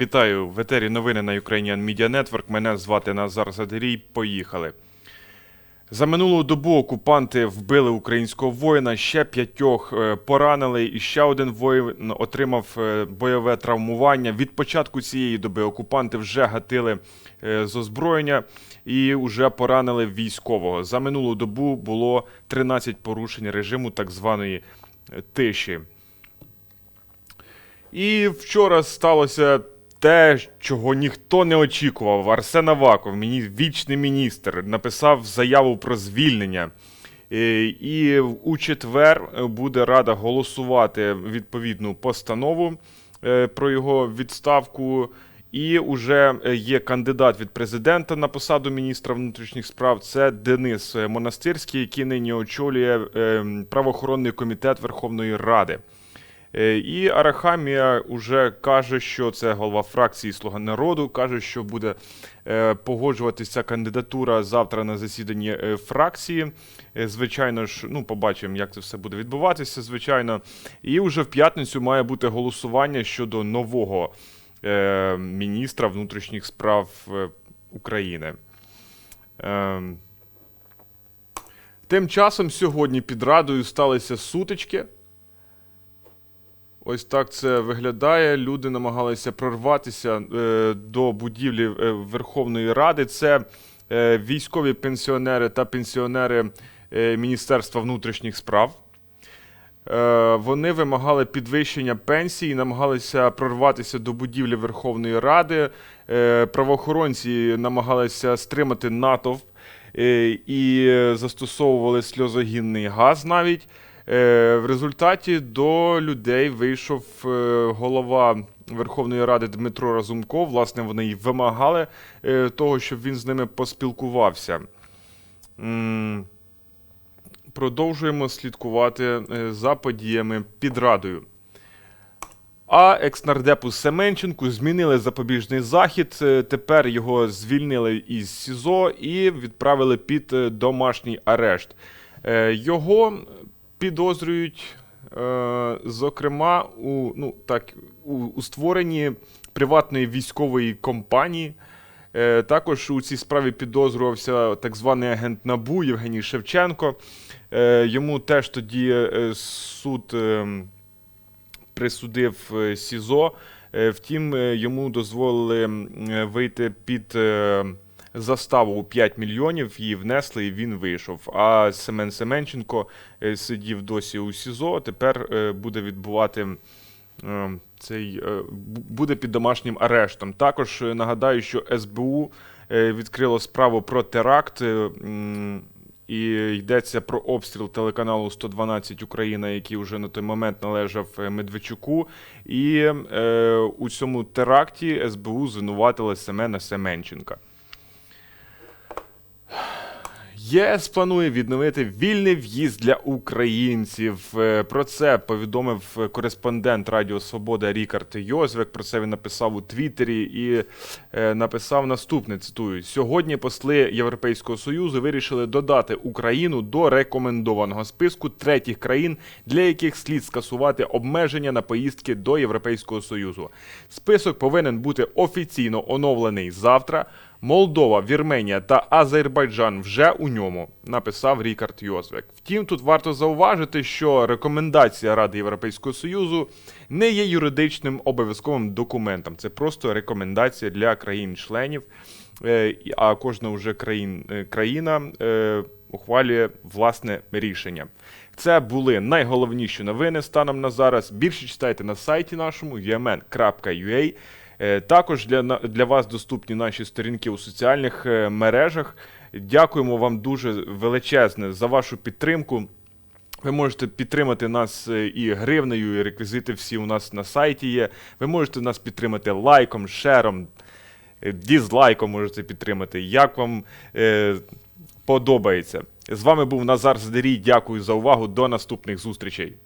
Вітаю в етері новини на Ukrainian Media Network. Мене звати Назар Задерій. Поїхали. За минулу добу окупанти вбили українського воїна, ще п'ятьох е, поранили, і ще один воїн отримав е, бойове травмування. Від початку цієї доби окупанти вже гатили е, з озброєння і вже поранили військового. За минулу добу було 13 порушень режиму так званої тиші. І вчора сталося те, чого ніхто не очікував. Арсен Аваков, вічний міністр, написав заяву про звільнення. Е, І у четвер буде рада голосувати відповідну постанову е, про його відставку. І вже є кандидат від президента на посаду міністра внутрішніх справ. Це Денис Монастирський, який нині очолює е, правоохоронний комітет Верховної Ради. Е, І Арахамія вже каже, що це голова фракції Слуга народу, каже, що буде е, погоджуватися кандидатура завтра на засіданні е, фракції. Звичайно ж, ну побачимо, як це все буде відбуватися. Звичайно, і вже в п'ятницю має бути голосування щодо нового міністра внутрішніх справ України. Ем. Тим часом сьогодні під радою сталися сутички. Ось так це виглядає. Люди намагалися прорватися е, до будівлі е, Верховної Ради. Це е, військові пенсіонери та пенсіонери Міністерства внутрішніх справ. Вони вимагали підвищення пенсії, намагалися прорватися до будівлі Верховної Ради. Правоохоронці намагалися стримати натовп і застосовували сльозогінний газ навіть. Е, В результаті до людей вийшов е, голова Верховної Ради Дмитро Разумков. Власне, вони й вимагали е, того, щоб він з ними поспілкувався. Продовжуємо слідкувати за подіями під радою. А екснардепу Семенченку змінили запобіжний захід. Тепер його звільнили із СІЗО і відправили під домашній арешт. Його підозрюють, е, зокрема, у, ну, так, у, у створенні приватної військової компанії. Е, Також у цій справі підозрювався так званий агент НАБУ Євгеній Шевченко. Е, Йому теж тоді е, суд ем, присудив е, СІЗО. Е, Втім, е, йому дозволили е, вийти під е, заставу у 5 мільйонів, її внесли, і він вийшов. А Семен Семенченко е, сидів досі у СІЗО, тепер е, буде відбувати. е, Цей буде під домашнім арештом. Також нагадаю, що СБУ відкрило справу про теракт. І йдеться про обстріл телеканалу 112 Україна, який вже на той момент належав Медведчуку. І у цьому теракті СБУ звинуватили Семена Семенченка. ЄС планує відновити вільний в'їзд для українців. Е, Про це повідомив кореспондент Радіо Свобода Рікард Йозвек. Про це він написав у Твіттері і е, написав наступне: цитую: сьогодні посли Європейського союзу вирішили додати Україну до рекомендованого списку третіх країн, для яких слід скасувати обмеження на поїздки до Європейського союзу. Список повинен бути офіційно оновлений завтра. Молдова, Вірменія та Азербайджан вже у ньому, написав Рікард Йозвек. Втім, тут варто зауважити, що рекомендація Ради Європейського Союзу не є юридичним обов'язковим документом. Це просто рекомендація для країн-членів, е, а кожна вже країн, е, країна е, ухвалює власне рішення. Це були найголовніші новини станом на зараз. Більше читайте на сайті нашому umn.ua. Е, Також для, для вас доступні наші сторінки у соціальних е, мережах. Дякуємо вам дуже величезне за вашу підтримку. Ви можете підтримати нас е, і гривнею, і реквізити всі у нас на сайті є. Ви можете нас підтримати лайком, шером, дізлайком можете підтримати. Як вам е, подобається. З вами був Назар Задерій. Дякую за увагу. До наступних зустрічей.